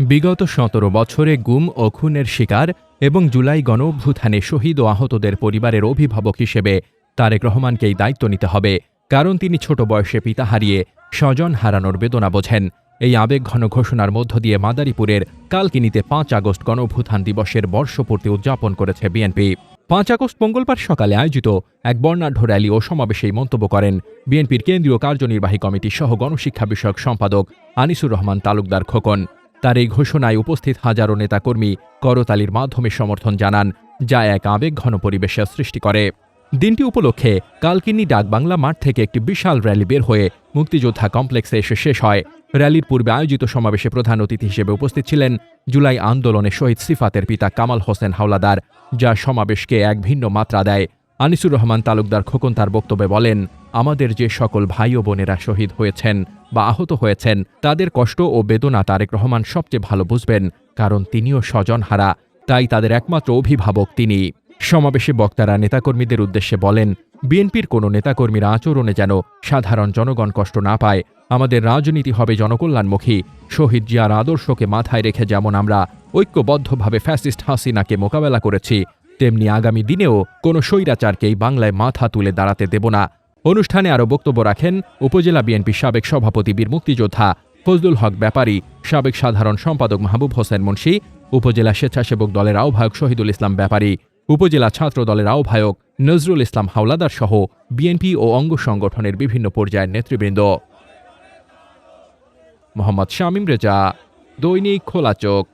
বিগত সতেরো বছরে গুম ও খুনের শিকার এবং জুলাই গণঅভ্যুত্থানে শহীদ ও আহতদের পরিবারের অভিভাবক হিসেবে তারেক রহমানকেই দায়িত্ব নিতে হবে, কারণ তিনি ছোট বয়সে পিতা হারিয়ে স্বজন হারানোর বেদনা বোঝেন। এই আবেগঘন ঘোষণার মধ্য দিয়ে মাদারীপুরের কালকিনিতে পাঁচ আগস্ট গণঅভ্যুত্থান দিবসের বর্ষপূর্তি উদযাপন করেছে বিএনপি। পাঁচ আগস্ট মঙ্গলবার সকালে আয়োজিত এক বর্ণাঢ্য র্যালি ও সমাবেশেই মন্তব্য করেন বিএনপির কেন্দ্রীয় কার্যনির্বাহী কমিটি সহ গণশিক্ষা বিষয়ক সম্পাদক আনিসুর রহমান তালুকদার খোকন। তার এই ঘোষণায় উপস্থিত হাজারো নেতাকর্মী করতালির মাধ্যমে সমর্থন জানান, যা এক আবেগঘন পরিবেশের সৃষ্টি করে। দিনটি উপলক্ষে কালকিনি ডাকবাংলা মাঠ থেকে একটি বিশাল র্যালি বের হয়ে মুক্তিযোদ্ধা কমপ্লেক্সে এসে শেষ হয়। র্যালির পূর্বে আয়োজিত সমাবেশে প্রধান অতিথি হিসেবে উপস্থিত ছিলেন জুলাই আন্দোলনে শহীদ সিফাতের পিতা কামাল হোসেন হাওলাদার, যা সমাবেশকে এক ভিন্ন মাত্রা দেয়। আনিসুর রহমান তালুকদার খোকন তার বক্তব্যে বলেন আমাদের যে সকল ভাই ও বোনেরা শহীদ হয়েছেন বা আহত হয়েছেন, তাদের কষ্ট ও বেদনা তারেক রহমান সবচেয়ে ভালো বুঝবেন, কারণ তিনিও স্বজনহারা তাই তাদের একমাত্র অভিভাবক তিনি। সমাবেশে বক্তারা নেতাকর্মীদের উদ্দেশ্যে বলেন, বিএনপির কোনো নেতাকর্মীর আচরণে যেন সাধারণ জনগণ কষ্ট না পায়, আমাদের রাজনীতি হবে জনকল্যাণমুখী। শহীদ জিয়ার আদর্শকে মাথায় রেখে যেমন আমরা ঐক্যবদ্ধভাবে ফ্যাসিস্ট হাসিনাকে মোকাবেলা করেছি, তেমনি আগামী দিনেও কোনো স্বৈরাচারকেই বাংলায় মাথা তুলে দাঁড়াতে দেব না। অনুষ্ঠানে আরও বক্তব্য রাখেন উপজেলা বিএনপি সাবেক সভাপতি বীর মুক্তিযোদ্ধা ফজলুল হক ব্যাপারী, সাবেক সাধারণ সম্পাদক মাহবুব হোসেন মুন্সি, উপজেলা স্বেচ্ছাসেবক দলের আহ্বায়ক শহীদুল ইসলাম ব্যাপারী, উপজেলা ছাত্র দলের আহ্বায়ক নজরুল ইসলাম হাওলাদার সহ বিএনপি ও অঙ্গ সংগঠনের বিভিন্ন পর্যায়ের নেতৃবৃন্দ। মোহাম্মদ শামীম রেজা, দৈনিক খোলা চোখ।